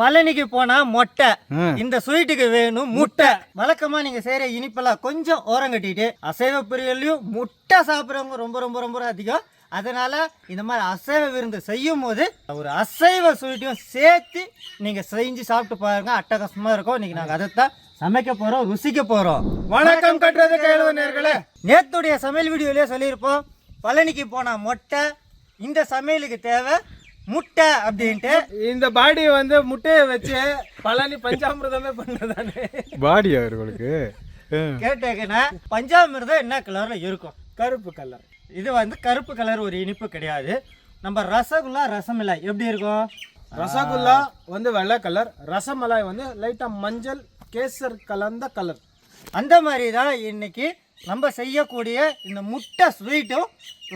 பழனிக்கு போனா மொட்டை. இந்த ஸ்வீட்டுக்கு வேணும் முட்டை. வழக்கமா நீங்க செய்யற இனிப்பெல்லாம் கொஞ்சம் ஓரம் கட்டிட்டு அசைவ பிரியலையும் முட்டை சாப்பிட்றவங்க ரொம்ப ரொம்ப ரொம்ப அதிகம். அதனால இந்த மாதிரி அசைவ விருந்து செய்யும் போது ஒரு அசைவ ஸ்வீட்டையும் சேர்த்து நீங்க செஞ்சு சாப்பிட்டு பாருங்க. அட்டகாசமா இருக்கும். இன்னைக்கு நாங்க அதைத்தான் சமைக்க போறோம் ருசிக்க போறோம். வணக்கம் கட்டுறது கேளுவ நேர்களே. நேத்துடைய சமையல் வீடியோலயே சொல்லியிருப்போம் பழனிக்கு போனா மொட்டை இந்த சமையலுக்கு தேவை முட்டை அப்படின்ட்டு. இந்த பாடி வந்து முட்டையை வச்சு பழனி பஞ்சாமிரதமே பண்ணதானே பாடி அவர்களுக்கு கேட்டேங்கன்னா பஞ்சாமிர்தம் என்ன கலர்ல இருக்கும்? கருப்பு கலர் இது வந்து கருப்பு கலர் ஒரு இனிப்பு கிடையாது. நம்ம ரசகுல்லா ரசமில்லாய் எப்படி இருக்கும்? ரசகுல்லா வந்து வெள்ளை கலர் ரசமலாய் வந்து லைட்டா மஞ்சள் கேசர் கலந்த கலர் அந்த மாதிரி தான் இன்னைக்கு நம்ம செய்யக்கூடிய இந்த முட்டை ஸ்வீட்டும்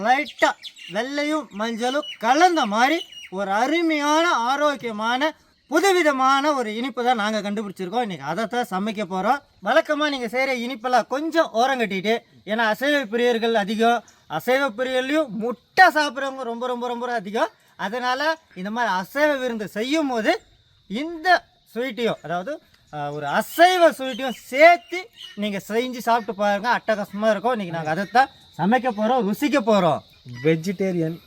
லைட்டாக வெள்ளையும் மஞ்சளும் கலந்த மாதிரி ஒரு அருமையான ஆரோக்கியமான புதுவிதமான ஒரு இனிப்பு தான் நாங்கள் கண்டுபிடிச்சிருக்கோம். இன்றைக்கி அதை தான் சமைக்க போகிறோம் வழக்கமாக நீங்கள் செய்கிற இனிப்பெல்லாம் கொஞ்சம் ஓரம் கட்டிட்டு ஏன்னா அசைவ பிரியர்கள் அதிகம். அசைவ பிரியர்லையும் முட்டை சாப்பிட்றவங்க ரொம்ப ரொம்ப ரொம்ப அதிகம். அதனால் இந்த மாதிரி அசைவ விருந்து செய்யும் போது இந்த ஸ்வீட்டையும் அதாவது ஒரு அசைவ ஸ்வீட்டையும் சேர்த்து நீங்கள் செஞ்சு சாப்பிட்டு பாருங்கள் அட்டகாசமாக இருக்கும். இன்றைக்கி நாங்கள் அதை தான் சமைக்க போகிறோம் ருசிக்க போகிறோம் வெஜிடேரியன்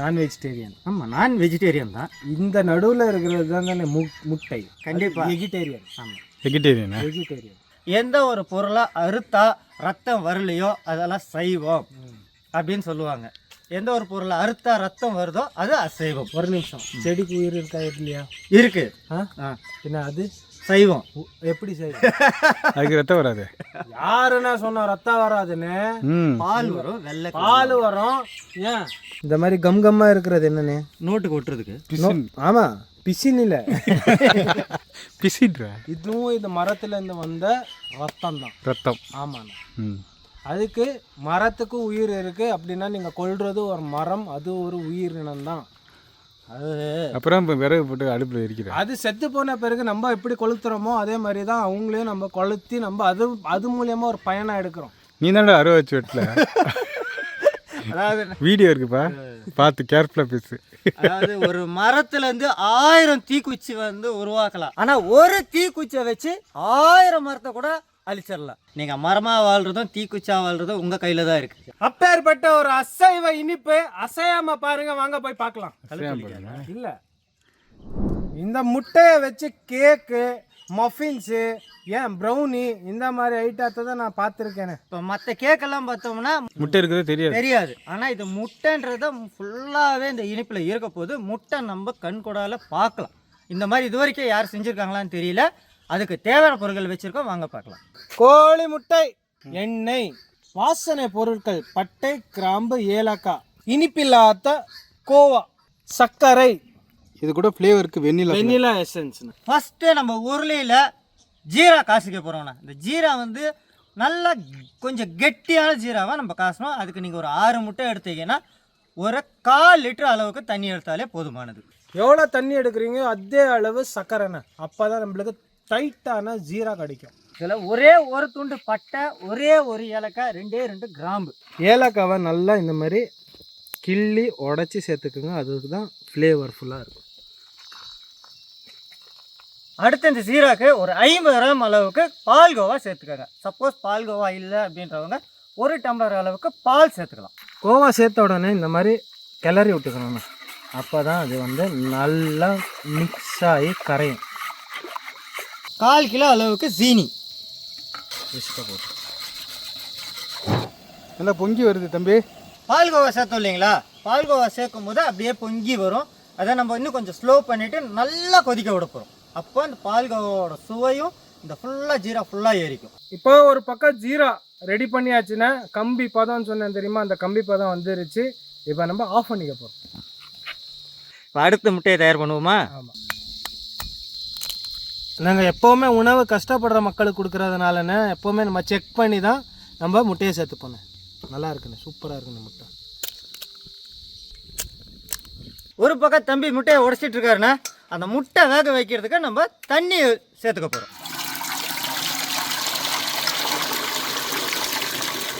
நான் வெஜிடேரியன் ஆமாம் நான் வெஜிடேரியன் தான். இந்த நடுவில் இருக்கிறது தான் தானே மு- முட்டை. கண்டிப்பா. வெஜிடேரியன் ஆமாம் வெஜிடேரியனா வெஜிடேரியன் எந்த ஒரு பொருளை அறுத்தா ரத்தம் வரலையோ அதெல்லாம் சைவம் அப்படின்னு சொல்லுவாங்க. எந்த ஒரு பொருளை அறுத்தா ரத்தம் வருதோ அது அசைவம். ஒரு நிமிஷம். செடிக்கு உயிர் இருக்கா இல்லையா? இருக்கு. ஆ? ஆ. என்ன அது? சைவம். உ- எப்படி சரி அதுக்கு ரத்தம் வராது. யாருன்னா சொன்னா ரத்தம் வராதுன்னு? ம். பால் வரும் வெள்ளை பால் வரும். ஏன்? இந்த மாதிரி கம் கம்மா இருக்கிறது என்னன்னு? நோட்டுக்கு ஒட்டுறதுக்கு. பிசின். ஆமா பிசின் இல்ல. பிசிட்ரா இதுவும் இந்த மரத்துல இருந்து வந்த ரத்தம் தான். ரத்தம். ஆமாண்ணா. அதுக்கு மரத்துக்கு உயிர் இருக்கு அப்படின்னா நீங்க கொல்றது ஒரு மரம் அது ஒரு உயிரினம் தான். அது அப்புறம் இப்போ விறகு போட்டு அடுப்பில் இருக்கிற அது செத்து போன பிறகு நம்ம எப்படி கொளுத்துறோமோ அதே மாதிரி தான் அவங்களையும் நம்ம கொளுத்தி நம்ம அது அது மூலியமா ஒரு பயனா எடுக்கிறோம். நீ தானே அறுவை வச்சு வெட்டல. அதாவது வீடியோ இருக்குப்பா. பார்த்து கேர்ஃபுல்லாக பேசு. அதாவது ஒரு மரத்துல இருந்து ஆயிரம் தீக்குச்சி வந்து உருவாக்கலாம். ஆனா ஒரு தீக்குச்சியை வச்சு ஆயிரம் மரத்தை கூட அழிச்சிடலாம் நீங்க மரமா வாழ்றதும் தீக்குச்சா வாழ்றதும் உங்க கையில தான் இருக்கு. அப்பேற்பட்ட ஒரு அசைவ இனிப்பு அசையாம பாருங்க வாங்க போய் பார்க்கலாம். இல்ல. இந்த முட்டையை வச்சு கேக்கு மஃபின்ஸு ஏன் ப்ரௌனி இந்த மாதிரி ஐட்டத்தை தான் நான் பார்த்துருக்கேனே. இப்போ மற்ற கேக்கெல்லாம் பார்த்தோம்னா முட்டை இருக்கிறது தெரியாது. தெரியாது. ஆனா இது முட்டைன்றது ஃபுல்லாவே இந்த இனிப்புல இருக்க போது முட்டை நம்ம கண் கொடால பார்க்கலாம். இந்த மாதிரி இது வரைக்கும் யார் செஞ்சிருக்காங்களான்னு தெரியல. அதுக்கு தேவையான பொருட்கள் வச்சிருக்கோம் வாங்க பார்க்கலாம். கோழி முட்டை எண்ணெய் வாசனை பொருட்கள் பட்டை கிராம்பு ஏலக்காய் இனிப்பில்லாத கோவா சர்க்கரை. இது கூட ஃப்ளேவருக்கு வெண்ணிலா வெனிலா எசன்ஸ்னு ஃபஸ்ட்டு நம்ம உருளையில் ஜீரா காசிக்க போகிறோம்ண்ணா இந்த ஜீரா வந்து நல்லா கொஞ்சம் கெட்டியான ஜீராவாக நம்ம காசணும். அதுக்கு நீங்கள் ஒரு ஆறு முட்டை எடுத்தீங்கன்னா ஒரு கால் லிட்டர் அளவுக்கு தண்ணி எடுத்தாலே போதுமானது. எவ்வளோ தண்ணி எடுக்கிறீங்க? அதே அளவு சர்க்கரைண்ணே அப்போ தான் நம்மளுக்கு டைட்டான ஜீரா கிடைக்கும். இதில் ஒரே ஒரு துண்டு பட்டை ஒரே ஒரு ஏலக்காய் ரெண்டே ரெண்டு கிராம்பு. ஏலக்காவை நல்லா இந்த மாதிரி கிள்ளி உடச்சி சேர்த்துக்குங்க. அதுக்கு தான் ஃப்ளேவர்ஃபுல்லாக இருக்கும். அடுத்து இந்த ஜீராக்கு ஒரு ஐம்பது கிராம் அளவுக்கு பால்கோவா சேர்த்துக்கோங்க. சப்போஸ் பால்கோவா இல்லை அப்படின்றவங்க ஒரு டம்ளர் அளவுக்கு பால் சேர்த்துக்கலாம். கோவா சேர்த்த உடனே இந்த மாதிரி கிளறி விட்டுக்கணும்ண்ணா அப்போ தான் அது வந்து நல்லா மிக்ஸ் ஆகி கரையும். கால் கிலோ அளவுக்கு சீனி. இஷ்ட போட்டு. நல்லா பொங்கி வருது தம்பி. பால்கோவா சேர்த்தோம் இல்லைங்களா? பால்கோவா சேர்க்கும் போது அப்படியே பொங்கி வரும். அதை நம்ம இன்னும் கொஞ்சம் ஸ்லோ பண்ணிவிட்டு நல்லா கொதிக்க விட போகிறோம் அப்போ அந்த பால்கோவாவோட சுவையும் இந்த ஃபுல்லாக ஜீரா ஃபுல்லாக ஏறிக்கும். இப்போ ஒரு பக்கம் ஜீரா ரெடி பண்ணியாச்சுன்னா கம்பி பதம்னு சொன்னேன் தெரியுமா? அந்த கம்பி பதம் வந்துருச்சு. இப்போ நம்ம ஆஃப் பண்ணிக்க போகிறோம் இப்போ அடுத்த முட்டையை தயார் பண்ணுவோமா? ஆமாம் நாங்கள் எப்போவுமே உணவு கஷ்டப்படுற மக்களுக்கு கொடுக்குறதுனாலண்ணே எப்போவுமே நம்ம செக் பண்ணி தான் நம்ம முட்டையை சேர்த்துப்போண்ணே நல்லா இருக்குண்ணே சூப்பராக இருக்குண்ணே முட்டை. ஒரு பக்கம் தம்பி முட்டையை உடச்சிட்டு இருக்காருன்னா அந்த முட்டை வேக வைக்கிறதுக்கு நம்ம தண்ணி சேர்த்துக்க போகிறோம்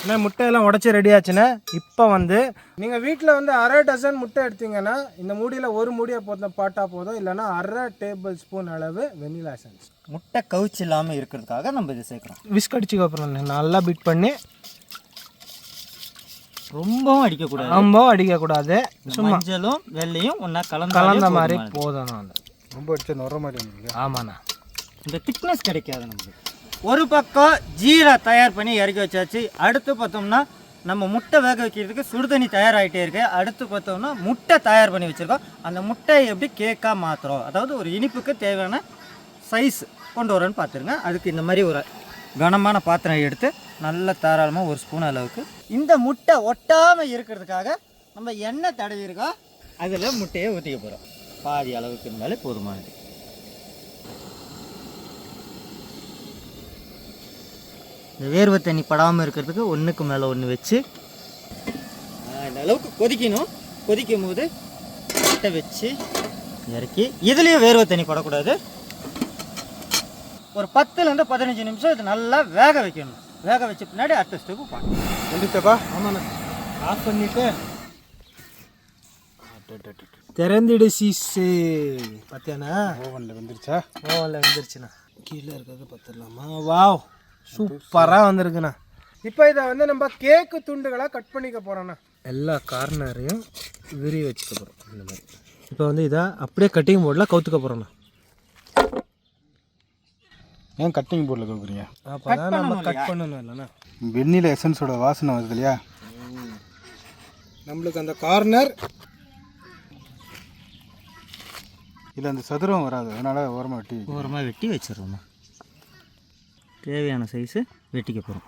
அண்ணா முட்டையெல்லாம் உடச்சி ரெடி ஆச்சுண்ணே இப்போ வந்து நீங்கள் வீட்டில் வந்து அரை டசன் முட்டை எடுத்தீங்கன்னா இந்த மூடியில் ஒரு மூடியை போதும் பாட்டா போதும் இல்லைன்னா அரை டேபிள் ஸ்பூன் அளவு வெனிலா எசன்ஸ் முட்டை கவுச்சு இல்லாமல் இருக்கிறதுக்காக நம்ம இது சேர்க்குறோம். விஸ்க் அடிச்சுக்க அப்புறம் நல்லா பீட் பண்ணி ரொம்பவும் அடிக்கக்கூடாது. ரொம்ப அடிக்கக்கூடாது. இந்த மஞ்சளும் வெள்ளையும் ஒன்றா கலந்து கலந்த மாதிரி போதும். நான் ரொம்ப அடிச்சா நுற மாதிரி ஆமாண்ணா. இந்த திக்னஸ் கிடைக்காது நமக்கு. ஒரு பக்கம் ஜீரா தயார் பண்ணி இறக்கி வச்சாச்சு. அடுத்து பார்த்தோம்னா நம்ம முட்டை வேக வைக்கிறதுக்கு சுடுதண்ணி தயாராகிட்டே இருக்கு. அடுத்து பார்த்தோம்னா முட்டை தயார் பண்ணி வச்சுருக்கோம். அந்த முட்டையை எப்படி கேக்காக மாற்றுறோம் அதாவது ஒரு இனிப்புக்கு தேவையான சைஸ் கொண்டு வரோன்னு பார்த்துருங்க. அதுக்கு இந்த மாதிரி ஒரு கனமான பாத்திரம் எடுத்து நல்ல தாராளமாக ஒரு ஸ்பூன் அளவுக்கு இந்த முட்டை ஒட்டாமல் இருக்கிறதுக்காக நம்ம எண்ணெய் தடவி இருக்கோம் அதில் முட்டையை ஊற்றிக்க போகிறோம் பாதி அளவுக்கு இருந்தாலே போதுமானது. இந்த வேர்வை தண்ணி படாமல் இருக்கிறதுக்கு ஒன்றுக்கு மேலே ஒன்று வச்சு இந்த அளவுக்கு கொதிக்கணும். கொதிக்கும் போது முட்டை வச்சு இறக்கி இதுலேயும் வேர்வை தண்ணி படக்கூடாது. ஒரு பத்துலேருந்து பதினஞ்சு நிமிஷம் இது நல்லா வேக வைக்கணும். வேக வச்ச பின்னாடி அடுத்த ஸ்டெப்பு பார்க்கணும் வந்துச்சப்பா ஆமாண்ணா ஆஃப் பண்ணிட்டு. திறந்திடு சீஸு பார்த்தியாண்ணா ஓவனில் வந்துருச்சா? ஓவனில் வந்துருச்சுண்ணா. கீழே இருக்கிறது பார்த்துடலாமா வாவ். சூப்பராக வந்திருக்குண்ணா. இப்போ இதை வந்து நம்ம கேக்கு துண்டுகளாக கட் பண்ணிக்க போகிறோண்ணா எல்லா கார்னரையும் விரி வச்சுக்க போகிறோம் இந்த மாதிரி. இப்போ வந்து இதை அப்படியே கட்டிங் போர்டில் கவுத்துக்க போகிறோண்ணா ஏன் கட்டிங் போர்டில் கொடுக்குறீங்க அப்போ தான் நம்ம கட் பண்ணணும் இல்லைண்ணா. வெண்ணில எசன்ஸோட வாசனை வருது இல்லையா? நம்மளுக்கு அந்த கார்னர் இல்லை அந்த சதுரம் வராது. அதனால ஓரமாக வெட்டி. ஓரமாக வெட்டி வச்சிடுறோம்மா தேவையான சைஸு வெட்டிக்க போகிறோம்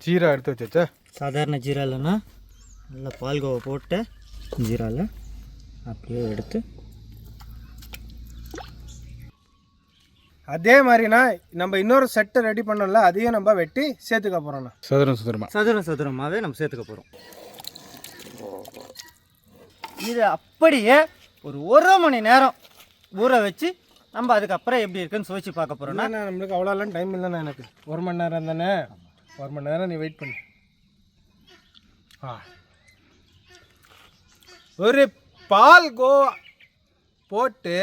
ஜீரா எடுத்து வச்சாச்சா? சாதாரண ஜீரா இல்லைன்னா நல்லா பால்கோவா போட்டு ஜீராவில் அப்படியே எடுத்து அதே மாதிரிண்ணா நம்ம இன்னொரு செட்டை ரெடி பண்ணோம்ல அதையும் நம்ம வெட்டி சேர்த்துக்க போகிறோண்ணா சதுரம் சதுரமா. சதுரம் சதுரமாகவே நம்ம சேர்த்துக்க போகிறோம் இது அப்படியே ஒரு ஒரு மணி நேரம் ஊற வச்சு நம்ம அதுக்கப்புறம் எப்படி இருக்குன்னு சுவைச்சு பார்க்க போகிறோம்னா நம்மளுக்கு அவ்வளோலாம் டைம் இல்லைண்ணா எனக்கு. ஒரு மணி நேரம் தானே ஒரு மணி நேரம் நீ வெயிட் பண்ணு. ஆ. ஒரு பால் கோவா போட்டு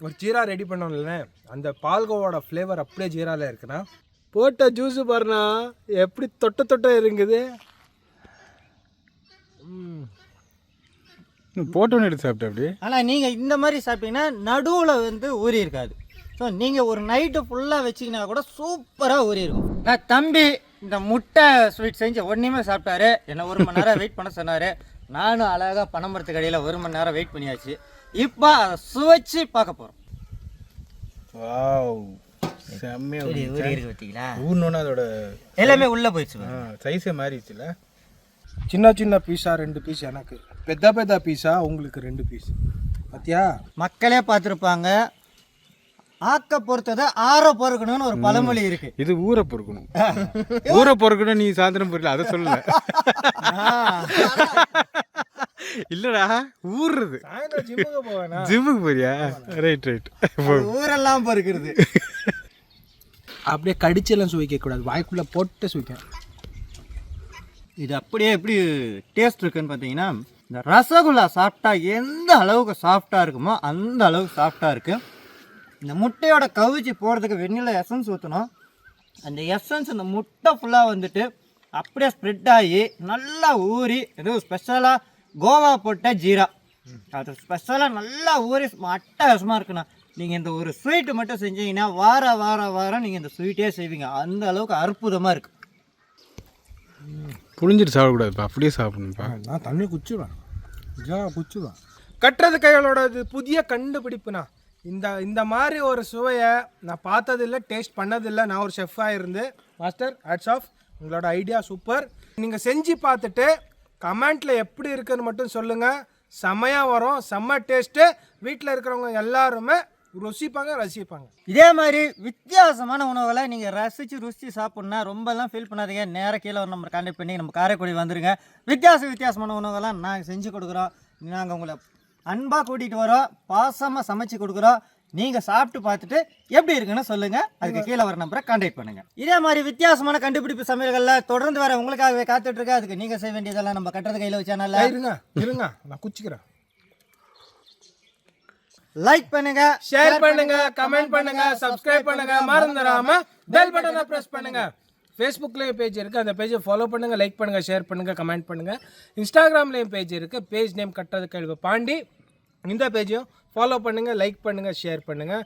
ஒரு ஜீரா ரெடி பண்ணோம்ல. அந்த பால் கோவாவோட ஃப்ளேவர் அப்படியே ஜீரால இருக்குண்ணா. போட்ட ஜூஸ் பாருண்ணா எப்படி தொட்ட தொட்ட இருக்குது ம். போட்டோன்னு எடுத்து சாப்பிட்டேன் அப்படி? ஆனால் நீங்கள் இந்த மாதிரி சாப்பிட்டீங்கன்னா நடுவில் வந்து ஊறி இருக்காது. ஸோ நீங்கள் ஒரு நைட்டு ஃபுல்லாக வச்சிங்கன்னா கூட சூப்பராக ஊறி இருக்கும். நான் தம்பி இந்த முட்டை ஸ்வீட் செஞ்சு ஒன்றுமே சாப்பிட்டாரு. என்ன ஒரு மணி நேரம் வெயிட் பண்ண சொன்னார். நானும் அழகாக பனம்பரத்து கடையில் ஒரு மணி நேரம் வெயிட் பண்ணியாச்சு. இப்போ அதை சுவைச்சு பார்க்க போகிறோம் வாவ். செம்மையா ஊறி ஊறி இருக்கு பார்த்தீங்களா ஊர்னோன்னா அதோட எல்லாமே உள்ளே போயிடுச்சு சைஸே மாறிடுச்சுல. சின்ன சின்ன பீஸா ரெண்டு பீஸ் எனக்கு. பெத்த பெத்த பீஸா உங்களுக்கு ரெண்டு பீஸ் பாத்தியா? மக்களே பார்த்துருப்பாங்க. ஆக்க பொறுத்ததை ஆற பொறுக்கணும்னு ஒரு பழமொழி இருக்கு. இது ஊரை பொறுக்கணும். ஊரை பொறுக்கணும் நீ சாயந்தரம் பொருள் அதை சொல்லல. இல்லடா ஊறுறது ஜிம்முக்கு போறியா? ரைட் ரைட் ஊரெல்லாம் பொறுக்கிறது. அப்படியே கடிச்செல்லாம் சுவைக்க கூடாது. வாய்க்குள்ள போட்டு சுவைக்கணும். இது அப்படியே எப்படி டேஸ்ட் இருக்குன்னு பார்த்தீங்கன்னா இந்த ரசகுல்லா சாப்பிட்டா எந்த அளவுக்கு சாஃப்டாக இருக்குமோ அந்த அளவுக்கு சாஃப்டாக இருக்கு. இந்த முட்டையோட கவிச்சி போடுறதுக்கு வெண்ணில எசன்ஸ் ஊற்றணும் அந்த எசன்ஸ் இந்த முட்டை ஃபுல்லாக வந்துட்டு அப்படியே ஸ்ப்ரெட் ஆகி நல்லா ஊறி ஏதோ ஸ்பெஷலாக கோவா போட்ட ஜீரா. அது ஸ்பெஷலாக நல்லா ஊறி அட்டகாசமாக இருக்குண்ணா. நீங்கள் இந்த ஒரு ஸ்வீட்டு மட்டும் செஞ்சீங்கன்னா வார வார வாரம் நீங்கள் இந்த ஸ்வீட்டே செய்வீங்க. அந்த அளவுக்கு அற்புதமாக இருக்குது புளிஞ்சிட்டு சாப்பிடக்கூடாதுப்பா. அப்படியே சாப்பிடணும்ப்பா. நான் தண்ணி குச்சிடுவேன் ஜா குச்சிடுவேன் கட்டுறது கைகளோட இது புதிய கண்டுபிடிப்புண்ணா. இந்த இந்த மாதிரி ஒரு சுவையை நான் பார்த்ததில்ல டேஸ்ட் பண்ணதில்லை. நான் ஒரு ஷெஃபாக இருந்து மாஸ்டர் ஹேட்ஸ் ஆஃப் உங்களோட ஐடியா சூப்பர். நீங்கள் செஞ்சு பார்த்துட்டு கமெண்ட்டில் எப்படி இருக்குன்னு மட்டும் சொல்லுங்கள் செம்மையாக வரும். செம்ம டேஸ்ட்டு வீட்டில் இருக்கிறவங்க எல்லாருமே ருசிப்பாங்க ரசிப்பாங்க. இதே மாதிரி வித்தியாசமான உணவுகளை நீங்கள் ரசித்து ருசி சாப்பிட்ணுன்னா ரொம்பலாம் ஃபீல் பண்ணாதீங்க. நேராக கீழே ஒரு நம்பர் கான்டெக்ட் பண்ணி நம்ம காரைக்குடி வந்துருங்க. வித்தியாச வித்தியாசமான உணவுகள்லாம் நாங்கள் செஞ்சு கொடுக்குறோம். நாங்கள் உங்களை அன்பாக கூட்டிகிட்டு வரோம். பாசமாக சமைச்சு கொடுக்குறோம். நீங்கள் சாப்பிட்டு பார்த்துட்டு எப்படி இருக்குன்னு சொல்லுங்கள் அதுக்கு கீழே வர நம்பரை கான்டாக்ட் பண்ணுங்கள் இதே மாதிரி வித்தியாசமான கண்டுபிடிப்பு சமையல்களில் தொடர்ந்து வர உங்களுக்காகவே காத்துட்டு இருக்கு அதுக்கு நீங்கள் செய்ய வேண்டியதெல்லாம் நம்ம கட்டுறது கையில் சேனலில் இருங்க இருங்க. நான் குச்சிக்கிறேன். லைக் பண்ணுங்க ஷேர் பண்ணுங்க கமெண்ட் பண்ணுங்க சப்ஸ்கிரைப் பண்ணுங்க மறந்துடாம பெல் பட்டனை பிரஸ் பண்ணுங்க. ஃபேஸ்புக்லேயும் பேஜ் இருக்குது அந்த பேஜை ஃபாலோ பண்ணுங்க லைக் பண்ணுங்க ஷேர் பண்ணுங்க கமெண்ட் பண்ணுங்க. இன்ஸ்டாகிராம்லேயும் பேஜ் இருக்குது பேஜ் நேம் கட்டுறது கேள்வி பாண்டி இந்த பேஜையும் ஃபாலோ பண்ணுங்கள் லைக் பண்ணுங்கள் ஷேர் பண்ணுங்கள்